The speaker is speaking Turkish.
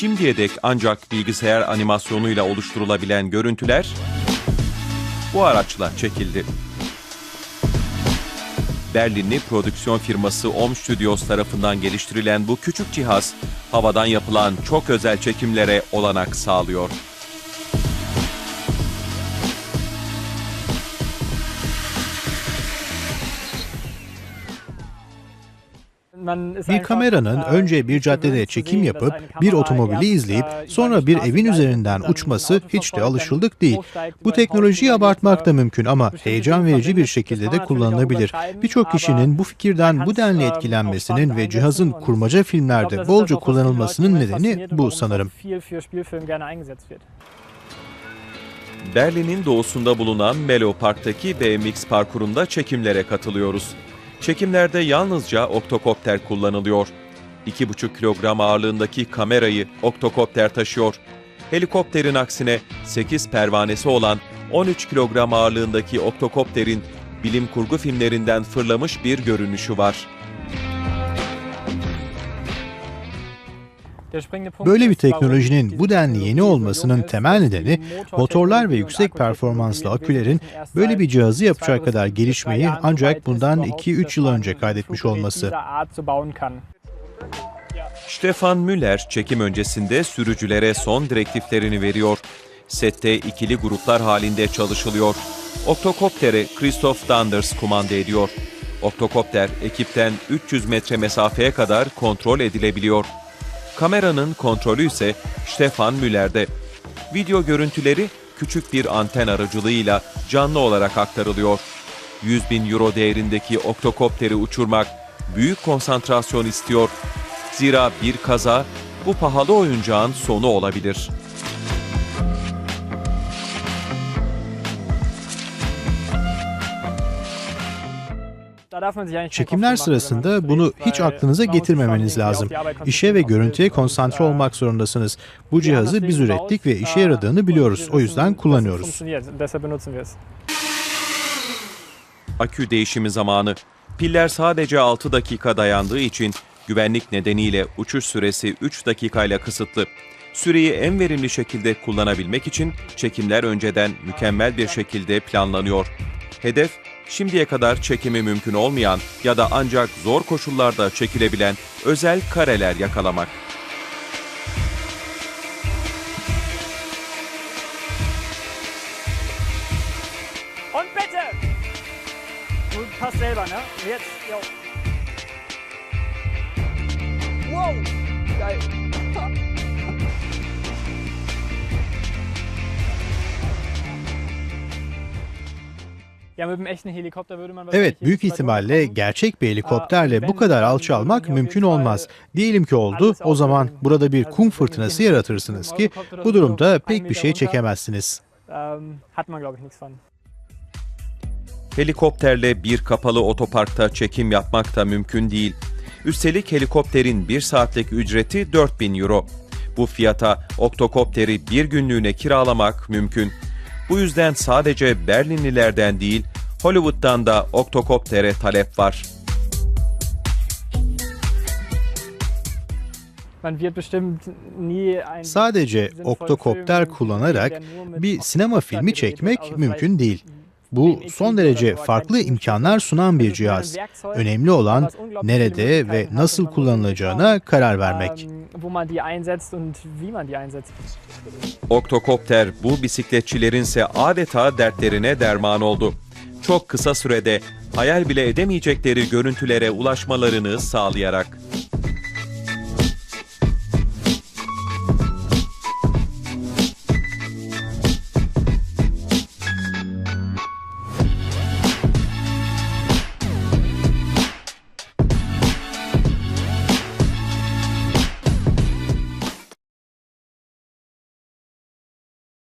şimdiye dek ancak bilgisayar animasyonuyla oluşturulabilen görüntüler bu araçla çekildi. Berlinli prodüksiyon firması Om Studios tarafından geliştirilen bu küçük cihaz, havadan yapılan çok özel çekimlere olanak sağlıyor. Bir kameranın önce bir caddede çekim yapıp bir otomobili izleyip sonra bir evin üzerinden uçması hiç de alışıldık değil. Bu teknolojiyi abartmak da mümkün ama heyecan verici bir şekilde de kullanılabilir. Birçok kişinin bu fikirden bu denli etkilenmesinin ve cihazın kurmaca filmlerde bolca kullanılmasının nedeni bu sanırım. Berlin'in doğusunda bulunan Melo Park'taki BMX parkurunda çekimlere katılıyoruz. Çekimlerde yalnızca oktokopter kullanılıyor. 2,5 kilogram ağırlığındaki kamerayı oktokopter taşıyor. Helikopterin aksine 8 pervanesi olan 13 kilogram ağırlığındaki oktokopterin bilim kurgu filmlerinden fırlamış bir görünüşü var. Böyle bir teknolojinin bu denli yeni olmasının temel nedeni motorlar ve yüksek performanslı akülerin böyle bir cihazı yapacak kadar gelişmeyi ancak bundan 2-3 yıl önce kaydetmiş olması. Stefan Müller çekim öncesinde sürücülere son direktiflerini veriyor. Sette ikili gruplar halinde çalışılıyor. Oktokopter'i Christoph Danders kumanda ediyor. Oktokopter ekipten 300 metre mesafeye kadar kontrol edilebiliyor. Kameranın kontrolü ise Stefan Müller'de. Video görüntüleri küçük bir anten aracılığıyla canlı olarak aktarılıyor. 100 bin euro değerindeki oktokopteri uçurmak büyük konsantrasyon istiyor. Zira bir kaza bu pahalı oyuncağın sonu olabilir. Çekimler sırasında bunu hiç aklınıza getirmemeniz lazım. İşe ve görüntüye konsantre olmak zorundasınız. Bu cihazı biz ürettik ve işe yaradığını biliyoruz. O yüzden kullanıyoruz. Akü değişimi zamanı. Piller sadece 6 dakika dayandığı için güvenlik nedeniyle uçuş süresi 3 dakikayla kısıtlı. Süreyi en verimli şekilde kullanabilmek için çekimler önceden mükemmel bir şekilde planlanıyor. Hedef şimdiye kadar çekimi mümkün olmayan ya da ancak zor koşullarda çekilebilen özel kareler yakalamak. Und bitte! Du passt selber, ne? Jetzt, jo. Wow! Geil. Evet, büyük ihtimalle gerçek bir helikopterle bu kadar alçalmak mümkün olmaz. Diyelim ki oldu, o zaman burada bir kum fırtınası yaratırsınız ki bu durumda pek bir şey çekemezsiniz. Helikopterle bir kapalı otoparkta çekim yapmak da mümkün değil. Üstelik helikopterin bir saatlik ücreti 4000 euro. Bu fiyata oktokopteri bir günlüğüne kiralamak mümkün. Bu yüzden sadece Berlinlilerden değil, Hollywood'dan da oktokoptere talep var. Sadece oktokopter kullanarak bir sinema filmi çekmek mümkün değil. Bu son derece farklı imkanlar sunan bir cihaz. Önemli olan nerede ve nasıl kullanılacağına karar vermek. Oktokopter bu bisikletçilerinse adeta dertlerine derman oldu. Çok kısa sürede hayal bile edemeyecekleri görüntülere ulaşmalarını sağlayarak.